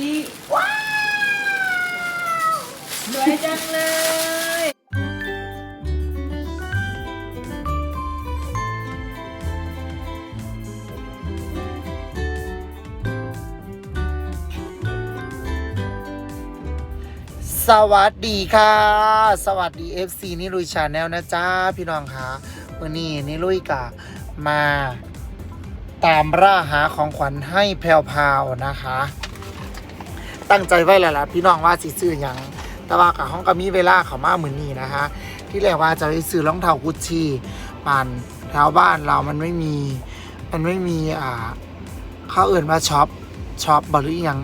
ชิว้าวสวยจังเลยสวัสดีค่ะ สวัสดี FC นิลุยชาแนลนะจ้าพี่น้องคะวันนี้นิลุยกะมาตามร่าหาของขวัญให้แพรวพาวนะคะ ตั้งใจไว้แล้วล่ะพี่น้องว่าสิซื้อหยังแต่ว่ากับห้องก็มีเวลาเขามาเหมือนนี้นะคะ ที่แรกว่าจะไปซื้อรองเท้ากุชชี่ปานแถวบ้านเรามันไม่มีมันไม่มีอ่าเขาเอื่นมาช็อปช็อปบหรือยัง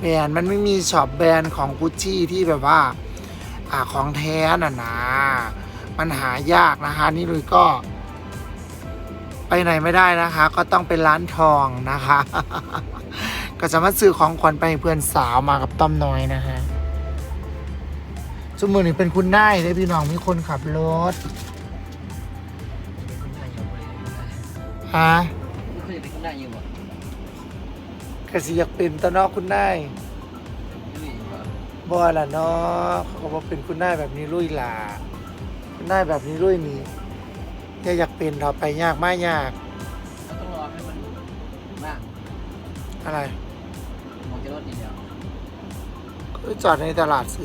แบรนด์มันไม่มีช็อปแบรนด์ของกุชชี่ที่แบบว่าอ่าของแท้น่ะนะมันหายากนะคะ นี่ลุยก็ ไปไหนไม่ได้นะคะ ก็ต้องเป็นร้านทองนะคะ ก็จะมาซื้อของขวัญไปให้เพื่อนสาวมากับต้อมน้อยนะคะสมมือนี่เป็นคุณนายเลยพี่น้องมีคนขับรถฮะเคยเป็นคนได้ยังบ่กสิอยากเป็นตอนอกคุณนายนี่บ่บ่ล่ะเนาะเขาก็บอกเป็นคุณนายแบบนี้ลุยหลาคุณนายแบบนี้ลุยนี่อย่าอยากเป็นเราไปยากไม่ยากเราต้องรอให้มันมากอะไร จอดในตลาดสิ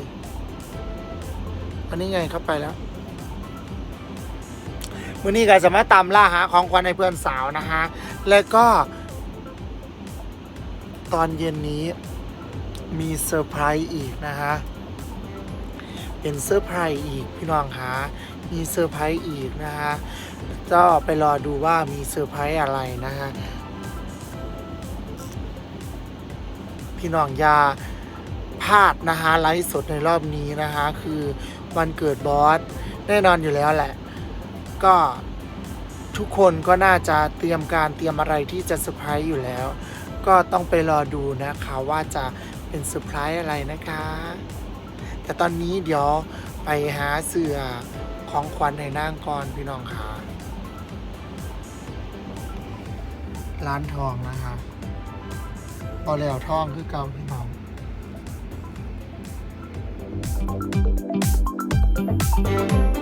อันนี้ไงเข้าไปแล้ววันนี้ก็จะมารถตามล่าหาของขวัญในเพื่อนสาวนะคะแล้วก็ ตอนเย็นนี้มีเซอร์ไพรส์อีกนะคะเป็นเซอร์ไพรส์อีกพี่น้องคะมีเซอร์ไพรส์อีกนะคะก็ไปรอดูว่ามีเซอร์ไพรส์อะไรนะคะพี่น้องยาาดนะคะไลฟ์สดในรอบนี้นะคะ คือวันเกิดบอสแน่นอนอยู่แล้วแหละ ก็ทุกคนก็น่าจะเตรียมการเตรียมอะไรที่จะเซอร์ไพรส์อยู่แล้ว ก็ต้องไปรอดูนะคะว่าจะเป็นเซอร์ไพรส์อะไรนะคะ แต่ตอนนี้เดี๋ยวไปหาเสือของขวัญให้นางก่อนพี่น้องค่ะร้านทองนะคะพอแล้วทองคือเก่าพี่น้อง Thank you.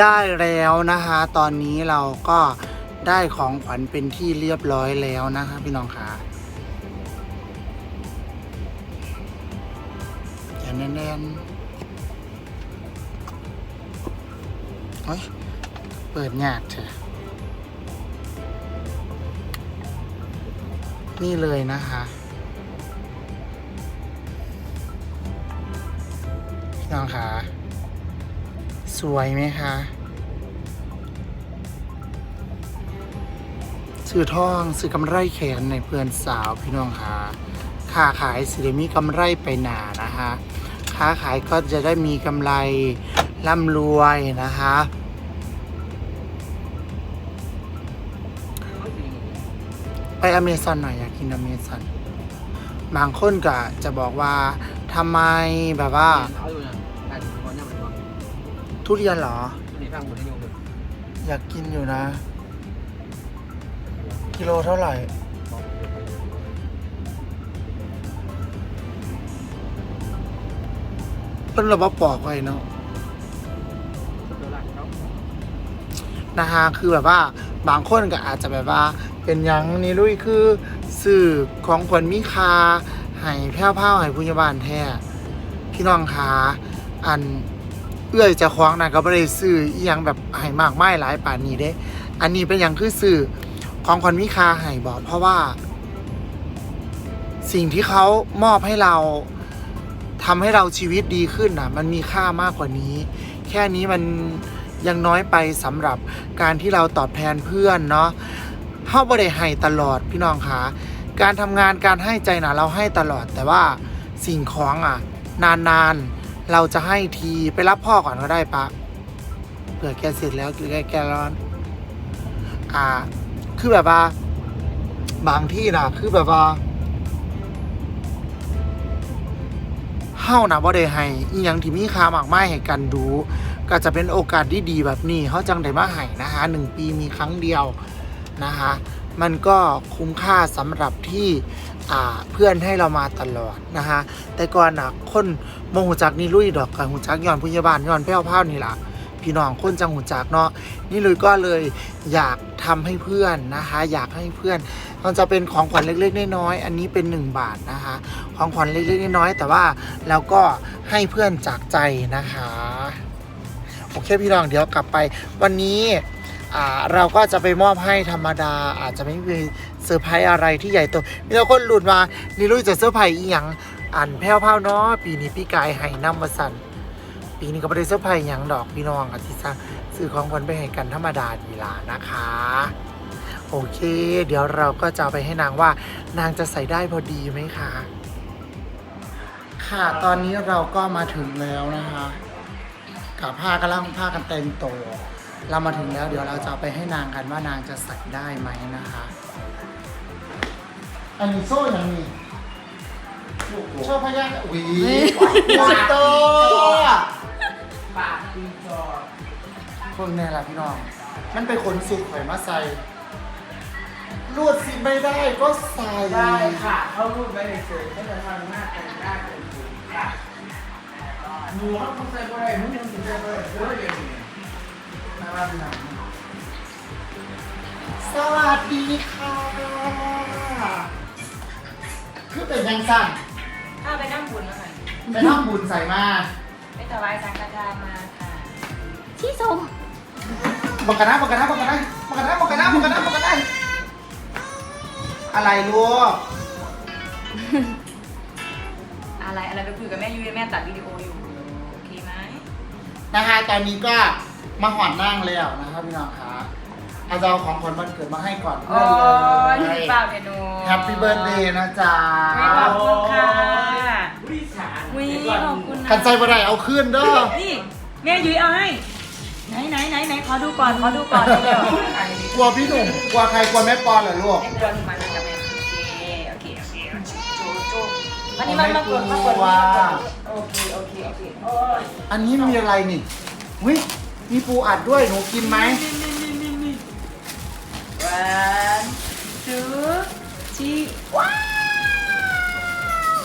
ได้แล้วนะคะ ตอนนี้เราก็ได้ของขวัญเป็นที่เรียบร้อยแล้วนะคะพี่น้องค่ะอย่าแน่นๆเฮ้ย เปิดยากเถอะนี่เลยนะคะพี่น้องค่ะ สวยไหมคะซื้อทองซื้อกำไรแขนในเพื่อนสาวพี่น้องค่ะค้าขายสิได้มีกำไรไปหนานะคะค้าขายก็จะได้มีกำไรร่ำรวยนะคะไปอเมซอนหน่อยอยากกินอเมซอนบางคนก็จะบอกว่าทำไมแบบว่า ทุเรียนเหรอ นี่ฟังหมดที่อยู่อยากกินอยู่นะ กิโลเท่าไหร่ เป็นระบบปอกไว้เนาะนะฮะคือแบบว่าบางคนก็อาจจะแบบว่า เป็นหยังนี่ลุยคือสื่อของขวัญมีคาให้แพ้วเผาให้พุญญาบาลแท้พี่น้องคะอัน เอื้อยจะคว้างนะก็ไม่ได้ซื้ออหยังแบบให้มากไม้หลายป่านนี้เด้ อันนี้เป็นอย่างคือสื่อของขวัญมีคาให้บอกเพราะว่า สิ่งที่เขามอบให้เราทำให้เราชีวิตดีขึ้นน่ะมันมีค่ามากกว่านี้ แค่นี้มันยังน้อยไปสำหรับการที่เราตอบแทนเพื่อนเนาะเฮาบ่ได้ให้ตลอดพี่น้องคะการทำงานการให้ใจนะเราให้ตลอดแต่ว่าสิ่งของอะ นานๆ เราจะให้ทีไปรับพ่อก่อนก็ได้ปะเผื่อแกเสร็จแล้วหรือแกแกร้อน อ่า คือแบบว่า บางที่นะคือแบบว่าเฮานะบ่ได้ให้อีหยังที่มีค่ามากมายให้กันดู ก็จะเป็นโอกาสที่ดีแบบนี้เฮาจังได้มาให้นะคะหนึ่งปีมีครั้งเดียวนะคะ มันก็คุ้มค่าสำหรับที่ เพื่อนให้เรามาตลอดนะคะแต่ก่อนนะคนโมโหจักนี่ลุยดอกกับหูจักย้อนพยาบาลย้อนแพ้วพรานี่ละพี่น้องคนจังหูจักเนาะนี่ลุยก็เลยอยากทำให้เพื่อนนะคะ อยากให้เพื่อนมันจะเป็นของขวัญเล็กๆน้อยๆอันนี้เป็น 1 บาทนะคะ ของขวัญเล็กๆน้อยๆแต่ว่าเราก็ให้เพื่อนจากใจนะคะโอเคพี่น้องเดี๋ยวกลับไป วันนี้เราก็จะไปมอบให้ธรรมดาอาจจะไม่มี เซอร์ไพรส์อะไรที่ใหญ่โตมีแต่คนหลุดมานี่ลุยจะเซอร์ไพรส์อีหยังอ่านแพ้วพาวเนาะปีนี้พี่กายให้น้ำมาสั่นปีนี้ก็ไม่ได้เซอร์ไพรส์หยังดอกพี่น้องอาทิตย์ซะซื้อของขวัญไปให้กันธรรมดาดีล่ะนะคะโอเค เดี๋ยวเราก็จะไปให้นางว่านางจะใส่ได้พอดีไหมคะ ค่ะ ตอนนี้เราก็มาถึงแล้วนะคะ กับผ้ากำลังผ้ากันเต็มโตวเรามาถึงแล้วเดี๋ยวเราจะไปให้นางกันว่านางจะใส่ได้ไหมนะคะ อันนี้โซ่ยังมีโชคพยาหวีสุดโตวปากปีจอพวกนี้แหละพี่น้อง มันเป็นขนสุกข่อยมาใส่รูดสิไม่ได้ก็ใส่ได้ค่ะ เข้ารูปไว้เฉยๆก็จะทำหน้าแต่งหน้าเป็นสูงค่ะหนูเขาต้องใส่ก็ได้หนูยังติดใส่ก็ได้เยอะอย่างนี้น่ารักหนักสวัสดีค่ะ คือเป็นยังสั่นข้าไปนั่งบุญแล้วค่ะไปทำบุญใส่มาไปถวายสังฆทานมาค่ะที่สมบอกกันนะบอกกันนะบอกกันนะบอกกันนะบอกกันนะบอกกันนะบอกกันนะอะไรลูกอะไรอะไรไปคุยกับแม่ยุ้ยแม่ตัดวิดีโออยู่โอเคไหมนะคะตอนนี้ก็มาหอนนั่งแล้วนะครับพี่น้องคะ อาจจะเอาของขวัญวันเกิดมาให้ก่อนโอ้ยเลถึยงเปล่าเพนูแฮปปี้เบิร์ดเดย์นะจ๊ะขอบคุณค่ะวิสานวิขอบคุณนะ ขันใจบ่ได้เอาขึ้นเด้อ นี่แม่ยุ้ยเอาให้ ไหนไหนไหนไหนขอดูก่อนขอดูก่อนเร็วกลัวพี่หนุ่มกลัวใครกลัวแม่ปอนเหรอลูกไอ้ตัวหนูมานั่งกับแม่โอเคโอเคโอเคโจโจวันนี้มันมากดมากดโอเคโอเคโอเคโอ้ยอันนี้มีอะไรนี่วิมีปูอัดด้วยหนูกินไหม one two three ว้าว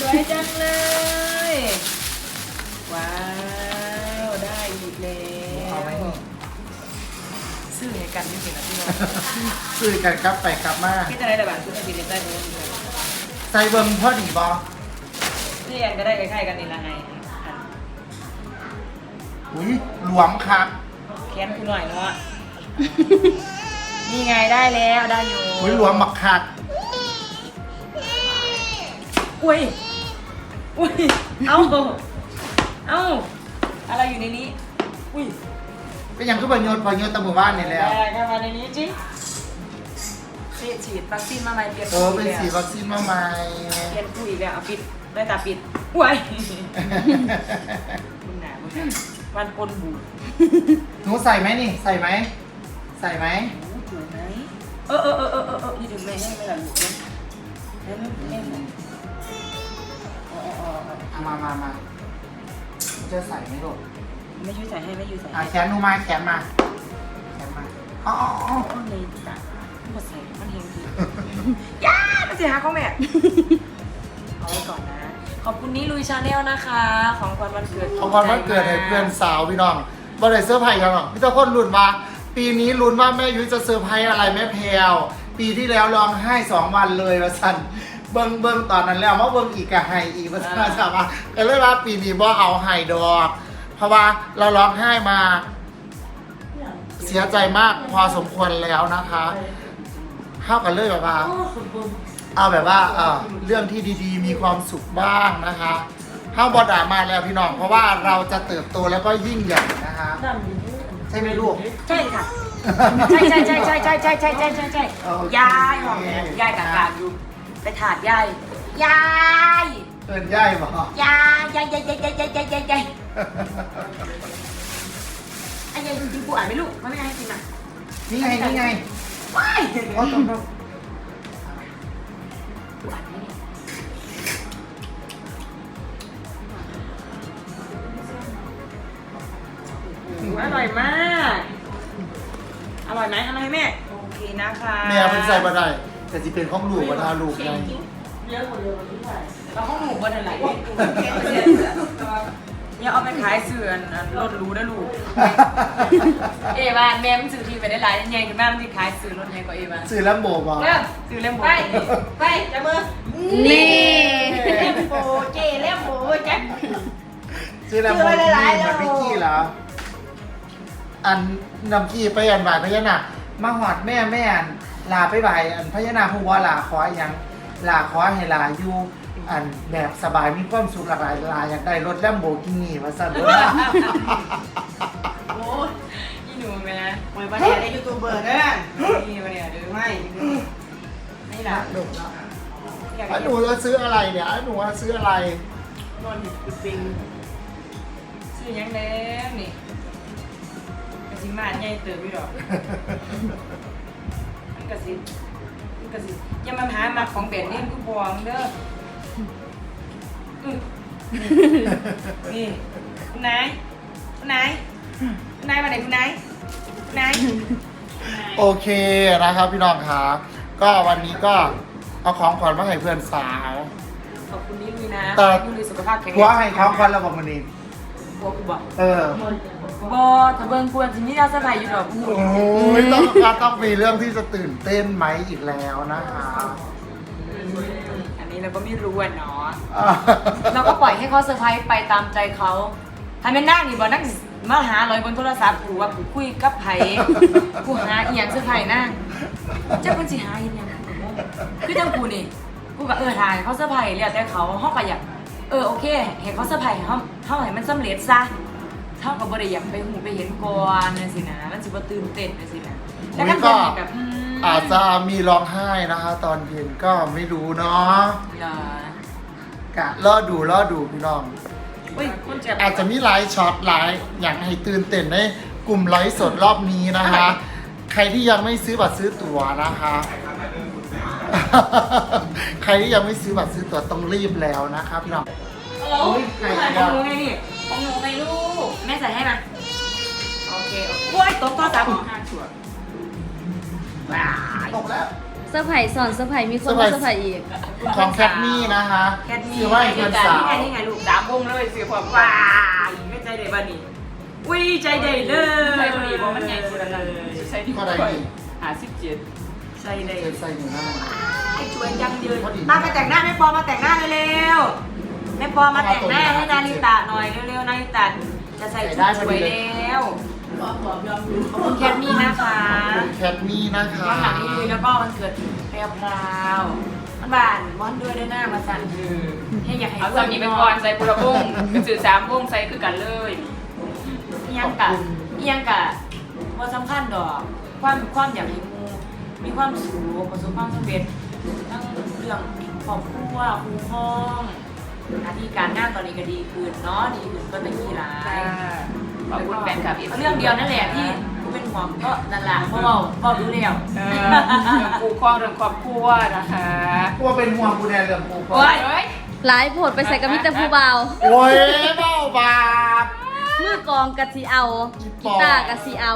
สวยจังเลย ว้าว ได้อีกแล้วเอาไหม ซื้อให้กันจริงๆนะพี่น้องซื้อกันครับไปกลับมาพี่จะได้แต่บางชุดในบินได้เลยใส่เบิ่งพอดีบอพี่แอนก็ได้ใกล้ๆกันนี่ละไงอุ้ยหลวมครับแค้นกูหน่อยเนาะ นี่ไงได้แล้วได้อยู่อุ้ยหลวมหมักขาดอุ้ยอุ้ยเอ้าเอ้าอะไรอยู่ในนี้ อุ้ยก็ยังคือประโยชน์ประโยชน์ตะหมู่บ้านนี่แหล้วอะไรเข้ามาในนี้จิฉีดฉีดวัคซีนมาใหม่เปลี่ยนเออเป็นสีวัคซีนมาใหม่ เปลี่ยนผู้อีกแล้วเอาปิดได้ตาปิดอุ้ยคุณหนาคุณหนาวันปนบูดหนูใส่ไหมนี่ ใส่ไหม ใส่ไหม อ้ถูกไหมเออเออเออเออเออเออนี่ถึงแม่ให้ไม่ละลูกเนี่ยให้ไม่ให้ไม่อ๋ออ๋ออ๋อเอามามามาจะใส่ไหมลูกไม่ช่วยใส่ให้ไม่ช่วยใส่อะให้แขนหนูมาแขนมาแขนมาอ๋ออ๋ออ๋อโอ้เลยจ้ะมันใส่มันเฮงดีย่ามันเสียหาเขาแม่เอาไว้ก่อนนะ ขอบคุณนี่ลุยชาแนลนะคะ ของขวัญวันเกิดของความวันเกิดให้เพื่อนสาวพี่น้องบ่ได้เซอร์ไพรส์กันหรอกพี่ตะคนลุ้นว่า ปีนี้ลุ้นว่าแม่ยุ้ยจะเซอร์ไพรส์อะไรแม่แพรวปีที่แล้วร้องไห้สองวันเลยว่าสันเบิ้งเบิ้งตอนนั้นแล้วมาเบิ้งอีกกะไห้อีกว่าสันสามารถก็เลยว่าปีนี้บ่เอาไห้ดอก เพราะว่าเราร้องไห้มา เสียใจมากพอสมควรแล้วนะคะเข้ากันเลยแบบว่าเอาแบบว่าเออเรื่องที่ดีๆ มีความสุขบ้างนะคะห้าบอดรามาแล้วพี่น้องเพราะว่าเราจะเติบโตแล้วก็ยิ่งใหญ่นะคะ ใช่ไหมลูก ใช่ค่ะ ใช่ใช่ใช่ใช่ใช่ใช่ใช่ใช่ใช่ใช่โอเค ยายหอมแหมยายกากาอยู่ ไปถาดยาย ยาย เอินย่ายบอกยาย ยายยายยายยายยายยายยายยายไอ้ยายจริงๆกูอ่านไม่รู้มันไม่ให้จริงอะนี่ไงนี่ไงว้ายโอ้ตรงนั้นกูอ่านไม่ได้โอ้โหอร่อยมาก อร่อยไหมอร่อยแม่โอเคนะคะแม่เป็นใส่บ่ได้ แต่สิเป็นของลูกว่าทาลูกไงเยอะกว่าเดิมด้วยแล้วห้องหมูกันอะไรเนี่ยเอาไปขายเสื่อนอันรถรู้นะลูก เอว่าแม่มันซื้อทีไปได้หลายใหญ่ขึ้นมามันที่ขายซื้อรถใหญ่กว่าเอว่าซื้อแล้วโบบอกเริ่มซื้อเล่มโบไปไปจับมือนี่เล่มโบเจเล่มโบจับซื้อแล้วโบซื้อหลายๆนี่แล้วมันพิกกี้เหรอ อันนำกี้ไปอันบ่ายพญานาคมาหอดแม่แม่อันลาไปบ่ายอันพญานาคหัวาลาขออหยังลาขอให้ลาอยู่อันแบบสบายมีความสุขหลากหลายลาอยากได้รถแลมโบกินี่มาสั่นเลยโอ้ยอีหนูแม่หวยประเดี๋ยวได้ยูทูบเบอร์เด้อนี่มาเนี่ยเด้อไม่ไม่ละหนูนะอยากอะหนูจะซื้ออะไรเนี่ยอะหนูจะซื้ออะไรนอนอยู่ปิงซื้อยังแล้วนี่กระ สิมาใหญ่เติบอยู่ดอกมันกระสิมันกระสิอย่ามาหามาของแบรนด์เนมคือบองเด้ออื้อนี่คุณนายคุณนายคุณนายมาไหนคุณนายคุณนาย โอเคนะครับพี่น้องครับก็วันนี้ก็เอาของขวัญมาให้เพื่อนสาว ขอบคุณนี่ลุยนะแต่ยูลุยสุขภาพแข็งแรงหัวให้ของขวัญเราบอกมันนี้บัวกูบอก เออ บอถ้าเบิ่งควรสิมีดาวสบายอยู่ดอกกูโอ้ยต้องก็ต้องมีเรื่องที่จะตื่นเต้นไหมอีกแล้วนะคะอันนี้เราก็ไม่รู้อะเนาะอ่าเราก็ปล่อยให้เขาเซอร์ไพรส์ไปตามใจเขาถ้าเป็นนั่งนี่บอนั่งมาหาลอยบนโทรศัพท์กูว่ากูคุยกับไผกูหาอีหยังเซอร์ไพรส์นั่งเจ้าคนสิหาอีหยังคือจังกูนี่กูก็เออทายเขาเซอร์ไพรส์แล้วแต่เขาเฮาก็อยากเออโอเคเห็นเขาเซอร์ไพรส์เฮาเฮาให้มันสำเร็จซะ เท่ากับบ่ได้อยากไปหูไปเห็นก่อนนั่นสินะมันสิบ่ตื่นเต้นนั่นสินะแล้ววันก็นี้ก็แบบอืมอาจจะมีร้องไห้นะคะ ตอนเย็นก็ไม่รู้เนาะเหรอกะรอดูรอดูพี่น้อง อุ้ยคนเจ็บอาจจะมีไลฟ์ช็อตไลฟ์อยากให้ตื่นเต้นในกลุ่มไลฟ์สดรอบนี้นะคะ ใครที่ยังไม่ซื้อบัตรซื้อตั๋วนะคะ ใครที่ยังไม่ซื้อบัตรซื้อตั๋วต้องรีบแล้วนะคะพี่น้อง ฮัลโหลอุ๊ยไข่ขดาวองหนูไงนี่ของหนูไงลูก แม่ใส่ให้มาโอเคโอเคโอ้ยตกตัวสามห้าชัวร์ว้ายตกแล้ว เซอร์ไพรส์สอนเซอร์ไพรส์มีคนมาเซอร์ไพรส์อีก ของแคทมี่นะคะแคทมีซื้อไว้ให้เพื่อนสาว นี่ไงนี่ไงลูกสามวงเลยซื้อผมว้ายไม่ใจเด็ดบ้านี่อุ้ยใจเด็ดเลยใส่พอดีเพราะมันใหญ่สุดแล้วนะใส่ดีก็ได้ดี หาสิบเจ็ดใจเด็เอ็ดนใส่หนูหน้า ไอ้ช่วยจังยืนมามาแต่งหน้าแม่ปอมาแต่งหน้าเร็วๆ แม่ปอมาแต่งหน้าให้นาริตะหน่อยเร็วๆนาริตะจะใส่ชุดสวยแล้วๆบอกบอกยอมดูขอบคุณแคทมี่นะคะแคทมี่นะคะวันหลังนี้ลุยแล้วก็วันเกิดแพรวพราวมันบานมอนด้วยด้วยหน้ามาสั่นให้อยากให้เอาสามีไปก่อนใส่ปุระบุ้งกระสือสามบุ้งใส่คือกันเลยอิหยังกะอิหยังกะว่าสำคัญดอกความความอยากให้มูมีความสูงประสบความสำเร็จทั้งเรื่องครอบครัวคู่ครอง หน้าที่การงานตอนนี้ก็ดีขึ้นเนาะดีขึ้นก็แต่กี้ร้าย ขอบคุณแฟนคลับ FC เรื่องเดียวนั่นแหละที่กูเป็นห่วงก็นั่นแหละเพราะว่าก็รู้แล้วเออเรื่องคู่ครองเรื่องครอบครัวนะคะกลัวเป็นห่วงกูแดนเรื่องกูก่อโอ๊นยเฮ้ยหลายโผดไปใส่กับมิตรผู้เบา โอ้ยเบ้าบาป มือกลองกะสิเอาอีปกีอตาร์กะสิเอา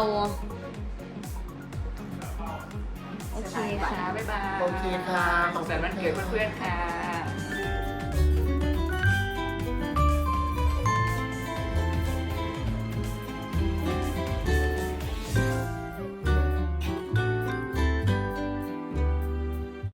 โอเคค่ะ บ๊ายบายโอเคค่ะ ขอบคุณวันเกิดเพื่อนๆค่ะ